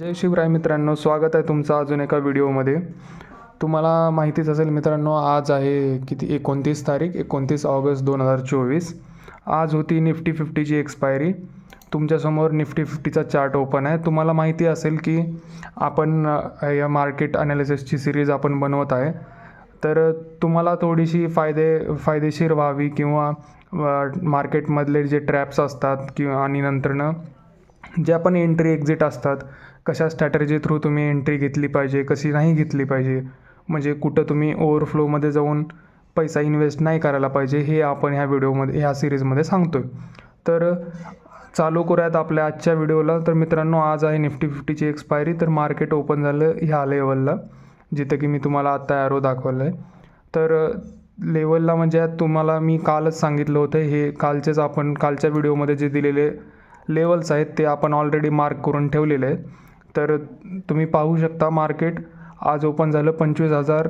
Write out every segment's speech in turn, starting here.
जय शिवराय मित्रांनो स्वागत आहे तुमचं अजून एका व्हिडिओमध्ये. तुम्हाला माहितीच असेल मित्रांनो आज आहे किती एकोणतीस तारीख एकोणतीस ऑगस्ट दोन हजार चोवीस. आज होती निफ्टी फिफ्टीची एक्सपायरी तुमच्यासमोर निफ्टी फिफ्टीचा चार्ट ओपन आहे. तुम्हाला माहिती असेल की आपण या मार्केट अनालिसिसची सिरीज आपण बनवत आहे. तर तुम्हाला थोडीशी फायदे फायदेशीर व्हावी किंवा मार्केटमधले जे ट्रॅप्स असतात किंवा आणि नंतरनं ज्या पण एंट्री एक्झिट असतात कशा स्ट्रॅटर्जी थ्रू तुम्ही एंट्री घेतली पाहिजे कशी नाही घेतली पाहिजे म्हणजे कुठं तुम्ही ओव्हरफ्लोमध्ये जाऊन पैसा इन्व्हेस्ट नाही करायला पाहिजे हे आपण ह्या व्हिडिओमध्ये ह्या सिरीजमध्ये सांगतो आहे तर चालू करूयात आपल्या आजच्या व्हिडिओला तर मित्रांनो आज आहे निफ्टी फिफ्टीची एक्सपायरी तर मार्केट ओपन झालं ह्या लेवलला जिथं की मी तुम्हाला आत्ता ॲरो दाखवलं आहे तर लेवलला म्हणजे तुम्हाला मी कालच सांगितलं होतं हे कालचेच आपण कालच्या व्हिडिओमध्ये जे दिलेले लेवल्स आहेत ते आपण ऑलरेडी मार्क करून ठेवलेले आहे तर तुम्ही पाहू शकता मार्केट आज ओपन झालं पंचवीस हजार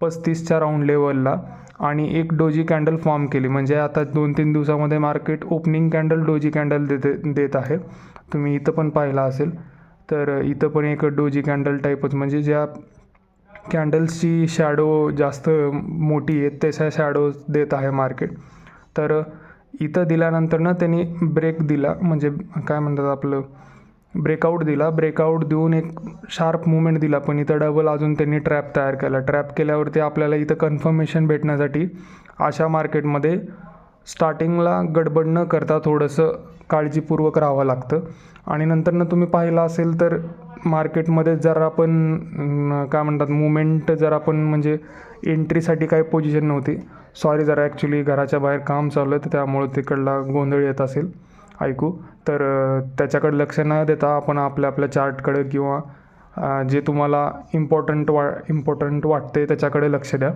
पस्तीसच्या राऊंड लेवलला आणि एक डोजी कॅन्डल फॉर्म केली. म्हणजे आता दोन तीन दिवसामध्ये market opening candle doji candle देते देत आहे. तुम्ही इथं पण पाहिला असेल. तर इथं पण एक डोजी कॅन्डल टाईपच म्हणजे ज्या कॅन्डल्सची शॅडो जास्त मोठी आहे तशा शॅडोज देत आहे मार्केट तर इथं दिल्यानंतर ना त्यांनी ब्रेक दिला. म्हणजे काय म्हणतात आपलं ब्रेकआउट दिला. ब्रेकआउट देऊन एक शार्प मुवमेंट दिला. पण इथं डबल अजून त्यांनी ट्रॅप तयार केला. ट्रॅप केल्यावरती आपल्याला इथं कन्फर्मेशन भेटण्यासाठी अशा मार्केटमध्ये स्टार्टिंगला गडबड न करता थोडंसं काळजीपूर्वक राहावं लागतं. आणि नंतरनं तुम्ही पाहिलं असेल तर मार्केटमध्ये जर आपण काय म्हणतात मुवमेंट जर आपण म्हणजे एंट्रीसाठी काही पोझिशन नव्हती. सॉरी जरा ॲक्च्युली घराच्या बाहेर काम चालू आहे तर त्यामुळे तिकडला गोंधळ येत असेल. ऐकू. तर त्याच्याकडे लक्ष न देता आपण आपल्या आपल्या चार्टकडे किंवा जे तुम्हाला इम्पॉर्टंट वा इम्पॉर्टंट वाटते त्याच्याकडे लक्ष द्या.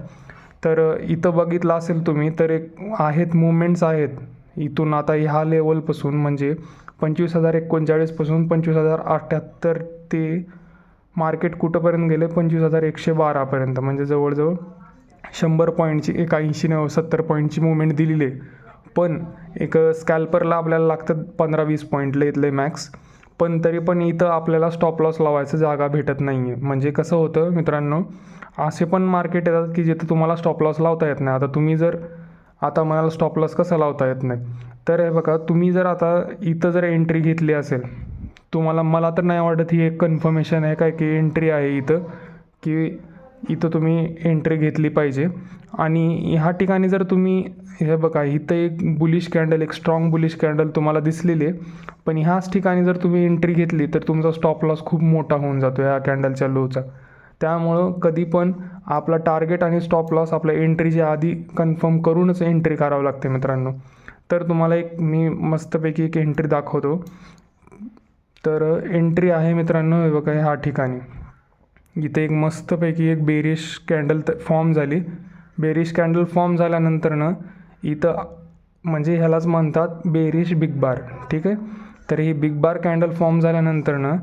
तर इथं बघितलं असेल तुम्ही तर एक आहेत मुवमेंट्स आहेत. इथून आता ह्या लेवलपासून म्हणजे पंचवीस हजार एकोणचाळीसपासून पंचवीस हजार अठ्ठ्याहत्तर ते मार्केट कुठंपर्यंत गेले? पंचवीस हजार एकशे बारापर्यंत म्हणजे जवळजवळ शंभर पॉईंटची एक ऐंशी नव्वद सत्तर पॉईंटची मुवमेंट दिलेली. आहे पण एक स्कॅल्परला आपल्याला लागतं पंधरा वीस पॉईंटला इथले मॅक्स पण तरी पण इथं आपल्याला स्टॉप लॉस लावायचं जागा भेटत नाही आहे म्हणजे कसं होतं मित्रांनो असे पण मार्केट येतात की जिथं तुम्हाला स्टॉप लॉस लावता येत नाही. आता तुम्ही जर आता मला स्टॉप लॉस कसा लावता येत नाही? तर हे बघा तुम्ही जर आता इथं जर एंट्री घेतली असेल तुम्हाला मला तर नाही वाटत ही एक कन्फर्मेशन आहे काय की एंट्री आहे इथं की इथं तुम्ही एंट्री घेतली पाहिजे. आणि ह्या ठिकाणी जर तुम्ही हे बघा इथं एक बुलिश कॅन्डल एक स्ट्रॉंग बुलिश कॅन्डल तुम्हाला दिसलेली आहे. पण ह्याच ठिकाणी जर तुम्ही एंट्री घेतली तर तुमचा स्टॉप लॉस खूप मोठा होऊन जातो ह्या कॅन्डलच्या लोचा त्यामुळं कधी पण आपला टार्गेट आणि स्टॉप लॉस आपल्या एंट्रीच्या आधी कन्फर्म करूनच एंट्री करावं लागते मित्रांनो. तर तुम्हाला एक मी मस्तपैकी एक एंट्री दाखवतो. तर एंट्री आहे मित्रांनो हे बघा ह्या ठिकाणी. इथे एक मस्तपैकी एक बेरिश कॅन्डल त फॉर्म झाली. बेरिश कॅन्डल फॉर्म झाल्यानंतरनं इथं म्हणजे ह्यालाच म्हणतात बेरिश बिग बार. ठीक आहे? तर ही बिग बार कॅन्डल फॉर्म झाल्यानंतरनं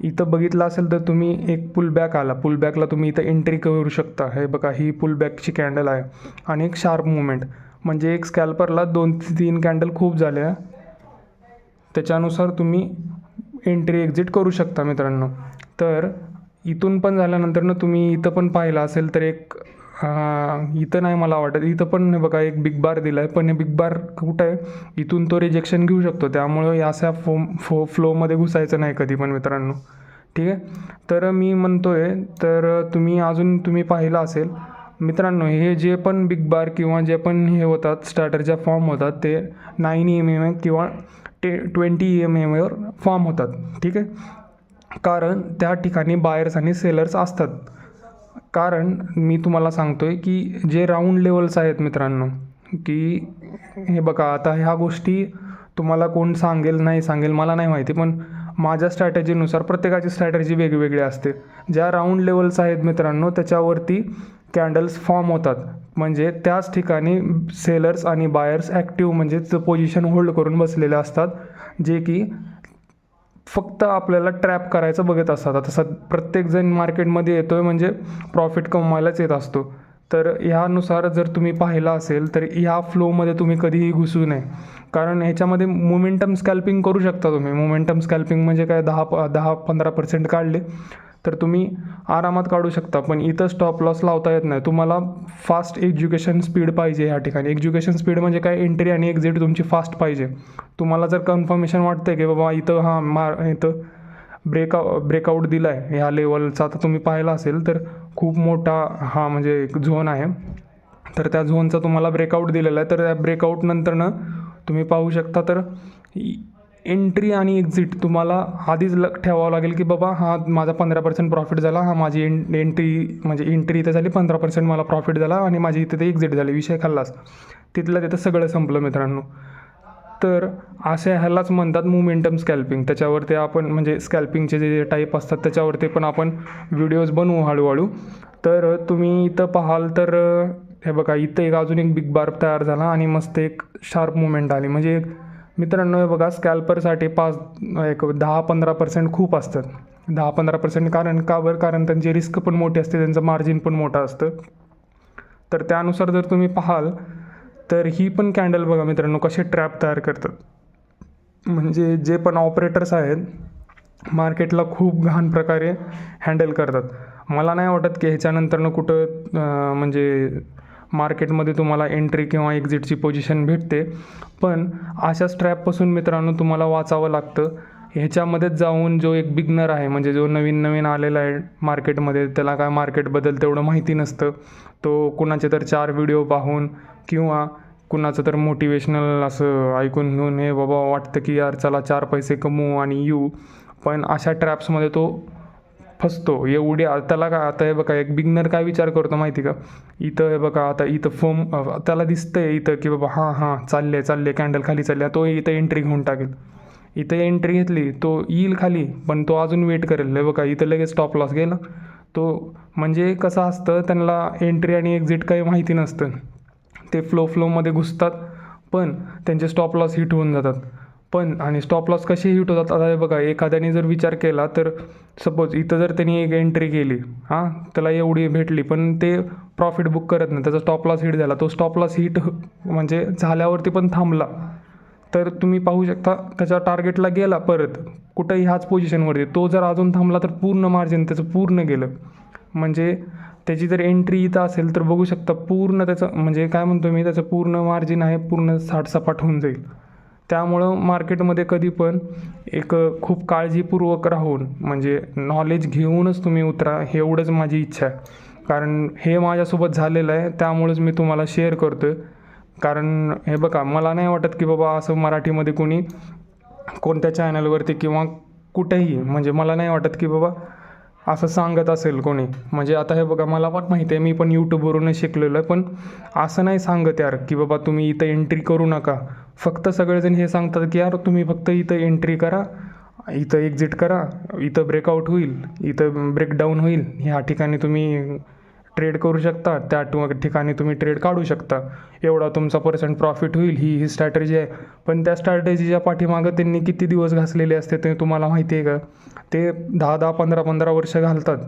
इथं बघितलं असेल तर तुम्ही एक पुलबॅक आला. पुलबॅकला तुम्ही इथं एंट्री करू शकता. हे बघा ही पुलबॅकची कॅन्डल आहे. आणि एक शार्प मुवमेंट म्हणजे एक स्कॅल्परला दोन ते तीन कॅन्डल खूप झाल्या त्याच्यानुसार तुम्ही एंट्री एक्झिट करू शकता मित्रांनो. तर इथून पण झाल्यानंतर तुम्ही इथं पण पाहिलं असेल तर एक इथं नाही मला वाटत. इथं पण बघा एक बिग बार दिला आहे पण हे बिग बार कुठं आहे? इथून तो रिजेक्शन घेऊ शकतो. त्यामुळं अशा फो फो फ्लोमध्ये घुसायचं नाही कधी पण मित्रांनो. ठीक आहे? तर मी म्हणतो आहे तर तुम्ही अजून तुम्ही पाहिलं असेल. मित्रांनो हे जे पण बिग बार किंवा जे पण हे होतात स्टार्टरच्या फॉर्म होतात ते नाईन एम एम किंवा टे ट्वेंटी एम एमवर फॉर्म होतात. ठीक आहे? कारण त्या ठिकाणी बायर्स आणि सेलर्स असतात. कारण मी तुम्हाला सांगतो आहे की जे राऊंड लेवल्स आहेत मित्रांनो की हे बघा आता ह्या गोष्टी तुम्हाला कोण सांगेल नाही सांगेल मला नाही माहिती पण माझ्या स्ट्रॅटेजीनुसार प्रत्येकाची स्ट्रॅटेजी वेगवेगळी असते. ज्या राऊंड लेवल्स आहेत मित्रांनो त्याच्यावरती कॅन्डल्स फॉर्म होतात. म्हणजे त्याच ठिकाणी सेलर्स आणि बायर्स ॲक्टिव्ह म्हणजेच पोझिशन होल्ड करून बसलेले असतात. जे की फक्त आपल्याला ट्रॅप करायचं बघत असतात. आता सद प्रत्येकजण मार्केटमध्ये येतो आहे म्हणजे प्रॉफिट कमवायलाच येत असतो. तर ह्यानुसार जर तुम्ही पाहिलं असेल तर ह्या फ्लोमध्ये तुम्ही कधीही घुसू नये. कारण ह्याच्यामध्ये मोमेंटम स्कॅल्पिंग करू शकता तुम्ही. मोमेंटम स्कॅल्पिंग म्हणजे काय? दहा प दहा पंधरा पर्सेंट काढले. तर तुम्ही आरामात काढू शकता पण इथं स्टॉप लॉस लावता येत नाही. तुम्हाला फास्ट एज्युकेशन स्पीड पाहिजे ह्या ठिकाणी. एज्युकेशन स्पीड म्हणजे काय? एंट्री आणि एक्झिट तुमची फास्ट पाहिजे. तुम्हाला जर कन्फर्मेशन वाटतं की बाबा इथं हां मार इथं ब्रेकआउ ब्रेकआउट दिला आहे ह्या लेवलचा आता तुम्ही पाहिला असेल तर खूप मोठा हा म्हणजे एक झोन आहे. तर त्या झोनचा तुम्हाला ब्रेकआउट दिलेला आहे. तर त्या ब्रेकआउटनंतरनं तुम्ही पाहू शकता तर एंट्री आणि एक्झिट तुम्हाला आधीच ल ठेवावं लागेल की बाबा हा माझा पंधरा पर्सेंट प्रॉफिट झाला हा माझी एन एंट्री म्हणजे एंट्री इथं झाली पंधरा पर्सेंट मला प्रॉफिट झाला आणि माझी इथे ते एक्झिट झाली विषय खाल्लाच तिथलं तिथं सगळं संपलं मित्रांनो. तर असे ह्यालाच म्हणतात मुमेंटम स्कॅल्पिंग त्याच्यावरती आपण म्हणजे स्कॅल्पिंगचे जे टाईप असतात त्याच्यावरती पण आपण व्हिडिओज बनवू हळूहळू. तर तुम्ही इथं पाहाल तर हे बघा इथं एक अजून एक बिग बार तयार झाला आणि मस्त एक शार्प मुवमेंट आली. म्हणजे एक मित्रांनो हे बघा स्कॅल्परसाठी पाच एक दहा पंधरा पर्सेंट खूप असतात. दहा पंधरा पर्सेंट कारण का बरं? कारण त्यांची रिस्क पण मोठी असते त्यांचं मार्जिन पण मोठं असतं. तर त्यानुसार जर तुम्ही पाहाल तर ही पण कॅन्डल बघा मित्रांनो कसे ट्रॅप तयार करतात. म्हणजे जे पण ऑपरेटर्स आहेत मार्केटला खूप घाण प्रकारे हँडल करतात. मला नाही वाटत की ह्याच्यानंतरनं कुठं म्हणजे मार्केटमध्ये तुम्हाला एंट्री किंवा एक्झिटची पोझिशन भेटते. पण अशा स्ट्रॅपपासून मित्रांनो तुम्हाला वाचावं लागतं. ह्याच्यामध्येच जाऊन जो एक बिगनर आहे म्हणजे जो नवीन नवीन आलेला आहे मार्केटमध्ये त्याला काय मार्केटबद्दल तेवढं माहिती नसतं. तो कुणाचे तर चार व्हिडिओ पाहून किंवा कुणाचं तर मोटिवेशनल असं ऐकून घेऊन हे बाबा वाटतं की यार चला चार पैसे कमवू आणि येऊ. पण अशा ट्रॅप्समध्ये तो फसतो. एवढी त्याला काय आता हे बघा एक बिगनर काय विचार करतो माहिती का? इथं हे बघा आता इथं फोम त्याला दिसतंय इथं की बाबा हां हां चालले चालले कॅन्डल खाली चालले तो इथं एंट्री घेऊन टाकेल. इथं एंट्री घेतली तो येईल खाली पण तो अजून वेट करेल. हे बघा इथं लगेच स्टॉप लॉस गेला. तो म्हणजे कसं असतं त्यांना एंट्री आणि एक्झिट काही माहिती नसतं. ते फ्लो फ्लोमध्ये घुसतात पण त्यांचे स्टॉप लॉस हिट होऊन जातात. पण आणि स्टॉप लॉस कसे हिट होतात? आता हे बघा एखाद्याने जर विचार केला तर सपोज इथं जर त्यांनी एक एंट्री केली हां त्याला एवढी भेटली पण ते प्रॉफिट बुक करत नाही. त्याचा स्टॉप लॉस हिट झाला. तो स्टॉप लॉस हिट म्हणजे झाल्यावरती पण थांबला. तर तुम्ही पाहू शकता त्याच्या टार्गेटला गेला परत. कुठंही ह्याच पोझिशनवरती तो जर अजून थांबला तर पूर्ण मार्जिन त्याचं पूर्ण गेलं. म्हणजे त्याची जर एंट्री इथं असेल तर बघू शकता पूर्ण त्याचं म्हणजे काय म्हणतो मी त्याचं पूर्ण मार्जिन आहे पूर्ण साठसपाट होऊन जाईल. त्यामुळं मार्केटमध्ये कधी पण एक खूप काळजीपूर्वक राहून म्हणजे नॉलेज घेऊनच तुम्ही उतरा हे एवढंच माझी इच्छा आहे. कारण हे माझ्यासोबत झालेलं आहे त्यामुळंच मी तुम्हाला शेअर करतो आहे कारण हे बघा मला नाही वाटत की बाबा असं मराठीमध्ये कोणी कोणत्या चॅनलवरती किंवा कुठेही म्हणजे मला नाही वाटत की बाबा असं सांगत असेल कोणी. म्हणजे आता हे बघा मला पण माहिती आहे मी पण यूट्यूबवरूनच शिकलेलो आहे पण असं नाही सांगत यार की बाबा तुम्ही इथं एंट्री करू नका. फक्त सगळेजण हे सांगतात की यार तुम्ही फक्त इथं एंट्री करा इथं एक्झिट करा इथं ब्रेकआउट होईल इथं ब्रेकडाऊन होईल. ह्या ठिकाणी तुम्ही ट्रेड करू शकता. त्या ठिकाणी तुम्ही ट्रेड काढू शकता. एवढा तुमचा पर्सेंट प्रॉफिट होईल ही ही स्ट्रॅटेजी आहे. पण त्या स्ट्रॅटेजीच्या पाठीमागं त्यांनी किती दिवस घासलेले असते ते तुम्हाला माहिती आहे का? ते दहा दहा पंधरा पंधरा वर्ष घालतात.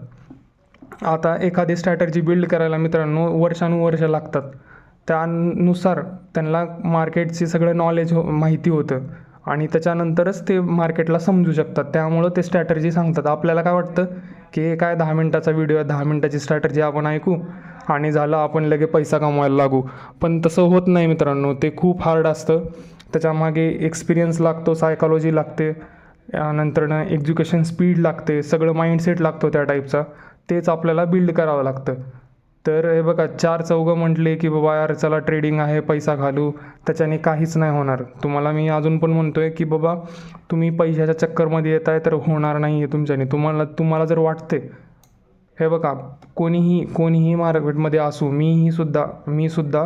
आता एखादी स्ट्रॅटर्जी बिल्ड करायला मित्रांनो वर्षानुवर्ष लागतात. त्यानुसार त्यांना मार्केटची सगळं नॉलेज हो माहिती होतं. आणि त्याच्यानंतरच ते मार्केटला समजू शकतात. त्यामुळं ते स्ट्रॅटर्जी सांगतात. आपल्याला काय वाटतं? की हे काय दहा मिनटाचा व्हिडिओ आहे दहा मिनटाची स्ट्रॅटर्जी आपण ऐकू आणि झालं आपण लगे पैसा कमवायला लागू. पण तसं होत नाही मित्रांनो ते खूप हार्ड असतं. त्याच्यामागे एक्सपिरियन्स लागतो सायकॉलॉजी लागते नंतरनं एज्युकेशन स्पीड लागते सगळं माइंडसेट लागतो त्या टाईपचा तेच आपल्याला बिल्ड करावं लागतं. तर हे बघा चार चौघं म्हटले की बाबा यार चला ट्रेडिंग आहे पैसा घालू. त्याच्याने काहीच नाही होणार. तुम्हाला मी अजून पण म्हणतो आहे की बाबा तुम्ही पैशाच्या चक्करमध्ये येत आहे तर होणार नाही आहे तुमच्याने. तुम्हाला तुम्हाला जर वाटते हे बघा कोणीही कोणीही मार्केटमध्ये असू मीही सुद्धा मी सुद्धा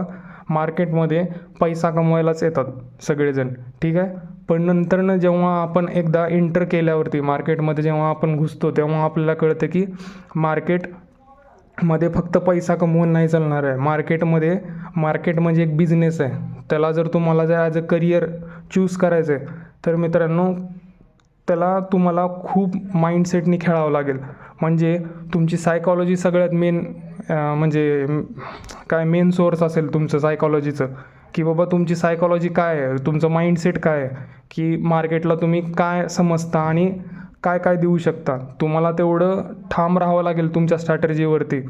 मार्केटमध्ये पैसा कमवायलाच येतात सगळेजण. ठीक आहे? पण नंतरनं जेव्हा आपण एकदा एंटर केल्यावरती मार्केटमध्ये जेव्हा आपण घुसतो तेव्हा आपल्याला कळतं की मार्केट मध्ये फक्त पैसा कमवून नाही चालणार आहे. मार्केटमध्ये मार्केट म्हणजे एक बिझनेस आहे. त्याला जर तुम्हाला जर ॲज अ करिअर चूज करायचं आहे तर मित्रांनो त्याला तुम्हाला खूप माइंडसेटनी खेळावं लागेल. म्हणजे तुमची सायकॉलॉजी सगळ्यात मेन म्हणजे काय मेन सोर्स असेल तुमचं सायकॉलॉजीचं की बाबा तुमची सायकॉलॉजी काय आहे? तुमचं माइंडसेट काय आहे? की मार्केटला तुम्ही काय समजता आणि काय काय देऊ शकता? तुम्हाला तेवढं ठाम राहावं लागेल तुमच्या स्ट्रॅटर्जीवरती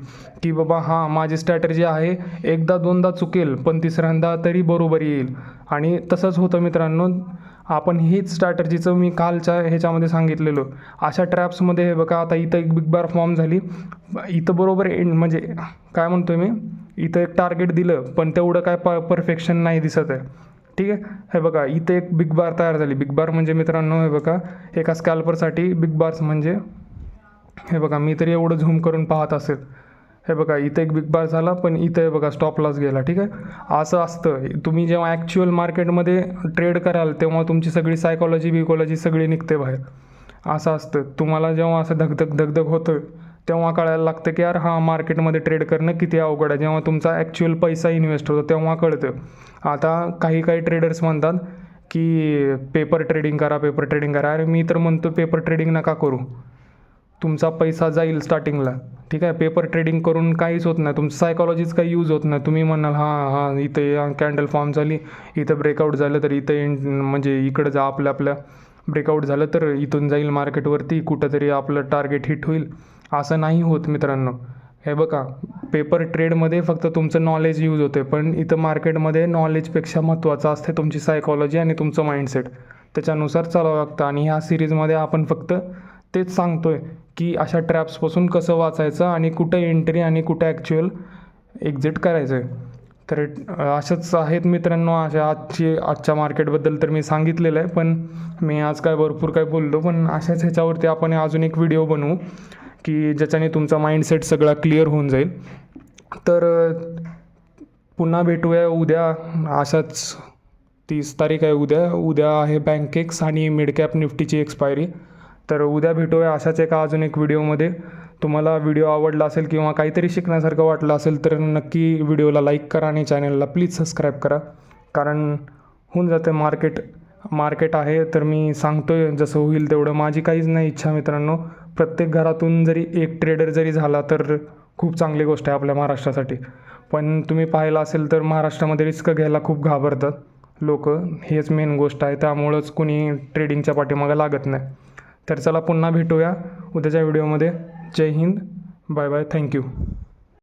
की बाबा हां माझी स्ट्रॅटर्जी आहे एकदा दोनदा चुकेल पण तिसऱ्यांदा तरी बरोबर येईल. आणि तसंच होतं मित्रांनो आपण हीच स्ट्रॅटर्जीचं मी कालच्या ह्याच्यामध्ये सांगितलेलं. अशा ट्रॅप्समध्ये हे बघा आता इथं एक बिग बार फॉर्म झाली. इथं बरोबर एंड म्हणजे काय म्हणतो मी? इथं एक टार्गेट दिलं पण तेवढं काय प परफेक्शन नाही दिसत आहे. ठीक आहे? हे बघा इथे एक बिग बार तयार झाली. बिग बार म्हणजे मित्रांनो हे बघा एका स्कॅल्परसाठी बिग बार्स म्हणजे हे बघा मी तरी एवढं झूम करून पाहत असेल. हे बघा इथं एक बिग बार झाला पण इथं हे बघा स्टॉप लॉस गेला ठीक आहे? असं असतं. तुम्ही जेव्हा ॲक्च्युअल मार्केटमध्ये ट्रेड कराल तेव्हा तुमची सगळी सायकॉलॉजी बिकॉलॉजी सगळी निघते बाहेर. असं असतं. तुम्हाला जेव्हा असं धगधग धगधग होतं तेव्हा कळायला लागतं की यार हां मार्केटमध्ये ट्रेड करणं किती अवघड आहे. जेव्हा तुमचा ॲक्च्युअल पैसा इन्व्हेस्ट होतो तेव्हा कळतं. आता काही काही ट्रेडर्स म्हणतात की पेपर ट्रेडिंग करा पेपर ट्रेडिंग करा. अरे मी तर म्हणतो पेपर ट्रेडिंग नका करू. तुमचा पैसा जाईल स्टार्टिंगला ठीक आहे पेपर ट्रेडिंग करून काहीच होत नाही. तुमचं सायकॉलॉजीच काही यूज होत नाही. तुम्ही म्हणाल हां हां इथं कॅन्डल फॉर्म झाली इथं ब्रेकआउट झालं तर इथं इन म्हणजे इकडं जा आपल्या आपल्या ब्रेकआउट झालं तर इथून जाईल मार्केटवरती कुठंतरी आपलं टार्गेट हिट होईल. असं नाही होत मित्रांनो. हे बघा पेपर ट्रेडमध्ये फक्त तुमचं नॉलेज यूज होते पण इथं मार्केटमध्ये नॉलेजपेक्षा महत्त्वाचं असते तुमची सायकॉलॉजी आणि तुमचं माइंडसेट त्याच्यानुसार चालावं लागतं. आणि ह्या सिरीजमध्ये आपण फक्त तेच सांगतो आहे की अशा ट्रॅप्सपासून कसं वाचायचं आणि कुठं एंट्री आणि कुठं ॲक्च्युअल एक्झिट करायचं आहे तर असंच अशाच आहेत मित्रांनो अशा आजची आजच्या मार्केटबद्दल तर मी सांगितलेलं आहे पण मी आज काय भरपूर काय बोललो पण अशाच ह्याच्यावरती आपण अजून एक व्हिडिओ बनवू. की ज्याच्याने तुमचा माइंडसेट सगळा क्लिअर होऊन जाईल. तर पुन्हा भेटूया उद्या. अशाच तीस तारीख आहे उद्या. उद्या आहे बँकेक्स आणि मिडकॅप निफ्टीची एक्सपायरी तर उद्या भेटूया अशाच एका अजून एक व्हिडिओमध्ये तुम्हाला व्हिडिओ आवडला असेल किंवा काहीतरी शिकण्यासारखं वाटलं असेल तर नक्की व्हिडिओला लाईक करा आणि चॅनलला प्लीज सबस्क्राईब करा. कारण होऊन जाते मार्केट मार्केट आहे तर मी सांगतो आहे जसं होईल तेवढं. माझी काहीच नाही इच्छा मित्रांनो. प्रत्येक घरातून जरी एक ट्रेडर जरी झाला तर खूप चांगली गोष्ट आहे आपल्या महाराष्ट्रासाठी. पण तुम्ही पाहिलं असेल तर महाराष्ट्रामध्ये रिस्क घ्यायला खूप घाबरतात लोक. हेच मेन गोष्ट आहे. त्यामुळंच कुणी ट्रेडिंगच्या पाठीमागं लागत नाही. तर चला पुन्हा भेटूया उद्याच्या व्हिडिओमध्ये जय Hind. Bye bye thank you